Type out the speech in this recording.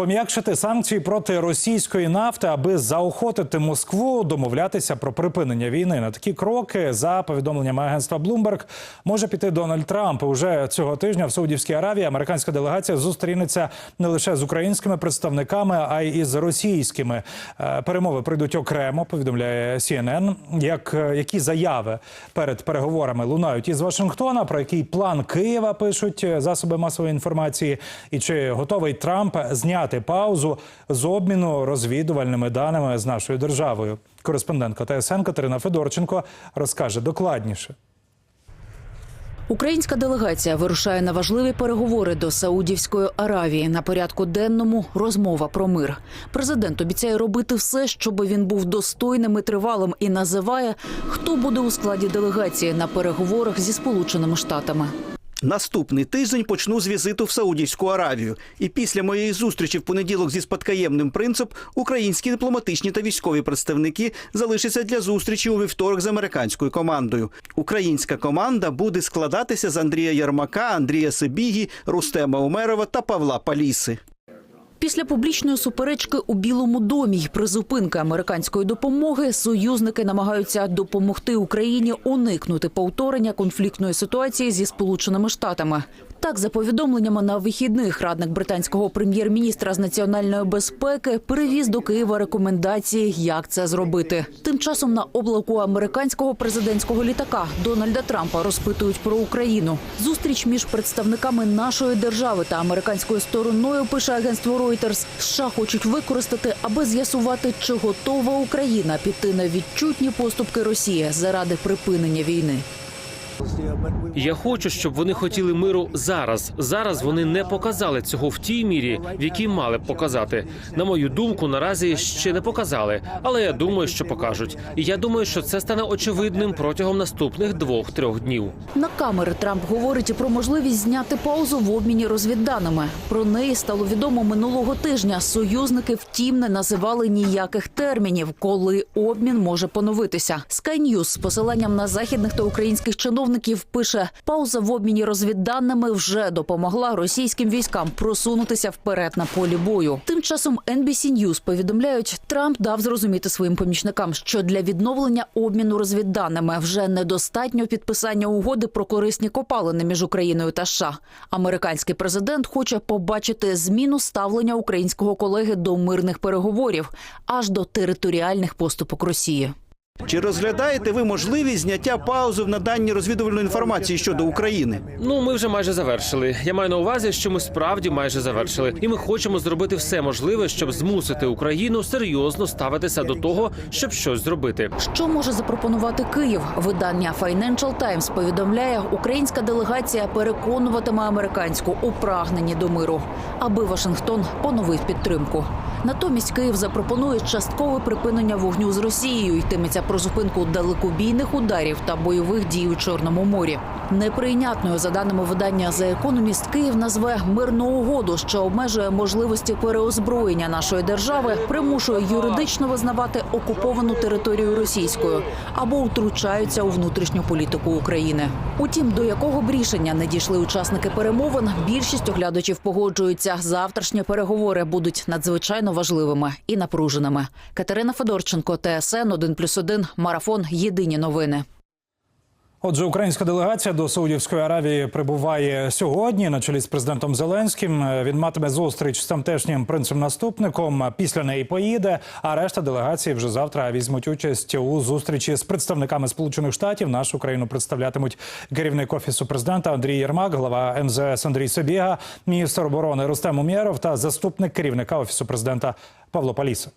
Пом'якшити санкції проти російської нафти, аби заохотити Москву домовлятися про припинення війни. На такі кроки, за повідомленнями агентства Bloomberg, може піти Дональд Трамп. Уже цього тижня в Саудівській Аравії американська делегація зустрінеться не лише з українськими представниками, а й із російськими. Е, Перемови пройдуть окремо. Повідомляє CNN. Як е, які заяви перед переговорами лунають із Вашингтона, про який план Києва пишуть е, засоби масової інформації, і чи готовий Трамп зняти паузу з обміну розвідувальними даними з нашою державою? Кореспондентка ТСН Катерина Федорченко розкаже докладніше. Українська делегація вирушає на важливі переговори до Саудівської Аравії. На порядку денному розмова про мир. Президент обіцяє робити все, щоб він був достойним і тривалим, і називає, хто буде у складі делегації на переговорах зі Сполученими Штатами. Наступний тиждень почну з візиту в Саудівську Аравію. І після моєї зустрічі в понеділок зі спадкоємним принцип українські дипломатичні та військові представники залишаться для зустрічі у вівторок з американською командою. Українська команда буде складатися з Андрія Ярмака, Андрія Сибігі, Рустема Умерова та Павла Паліси. Після публічної суперечки у Білому домі й призупинки американської допомоги союзники намагаються допомогти Україні уникнути повторення конфліктної ситуації зі Сполученими Штатами. Так, за повідомленнями на вихідних, радник британського прем'єр-міністра з національної безпеки привіз до Києва рекомендації, як це зробити. Тим часом на облаку американського президентського літака Дональда Трампа розпитують про Україну. Зустріч між представниками нашої держави та американською стороною пише агентство Reuters, США хочуть використати, аби з'ясувати, чи готова Україна піти на відчутні поступки Росії заради припинення війни. Я хочу, щоб вони хотіли миру зараз. Зараз вони не показали цього в тій мірі, в якій мали б показати. На мою думку, наразі ще не показали, але я думаю, що покажуть. І я думаю, що це стане очевидним протягом наступних двох-трьох днів. На камери Трамп говорить і про можливість зняти паузу в обміні розвідданими. Про неї стало відомо минулого тижня. Союзники, втім, не називали ніяких термінів, коли обмін може поновитися. Sky News з посиланням на західних та українських чиновників пише: пауза в обміні розвідданими вже допомогла російським військам просунутися вперед на полі бою. Тим часом NBC News повідомляють, Трамп дав зрозуміти своїм помічникам, що для відновлення обміну розвідданими вже недостатньо підписання угоди про корисні копалини між Україною та США. Американський президент хоче побачити зміну ставлення українського колеги до мирних переговорів аж до територіальних поступок Росії. Чи розглядаєте ви можливість зняття паузи в наданні розвідувальної інформації щодо України? Ну, ми вже майже завершили. Я маю на увазі, що ми справді майже завершили, і ми хочемо зробити все можливе, щоб змусити Україну серйозно ставитися до того, щоб щось зробити. Що може запропонувати Київ? Видання Financial Times повідомляє, українська делегація переконуватиме американську у прагненні до миру, аби Вашингтон поновив підтримку. Натомість Київ запропонує часткове припинення вогню з Росією. Йтиметься про зупинку далекобійних ударів та бойових дій у Чорному морі. Неприйнятною, за даними видання The Economist, Київ назве мирну угоду, що обмежує можливості переозброєння нашої держави, примушує юридично визнавати окуповану територію російською або втручаються у внутрішню політику України. Утім, до якого б рішення не дійшли учасники перемовин, більшість оглядачів погоджуються. Завтрашні переговори будуть надзвичайно важливими і напруженими. Катерина Федорченко, ТСН 1+,1, Марафон. Єдині новини. Отже, українська делегація до Саудівської Аравії прибуває сьогодні на чолі з президентом Зеленським. Він матиме зустріч з тамтешнім принцем-наступником. Після неї поїде. А решта делегації вже завтра візьмуть участь у зустрічі з представниками Сполучених Штатів. Нашу країну представлятимуть керівник офісу президента Андрій Єрмак, глава МЗС Андрій Собіга, міністр оборони Рустем Умєров та заступник керівника офісу президента Павло Паліса.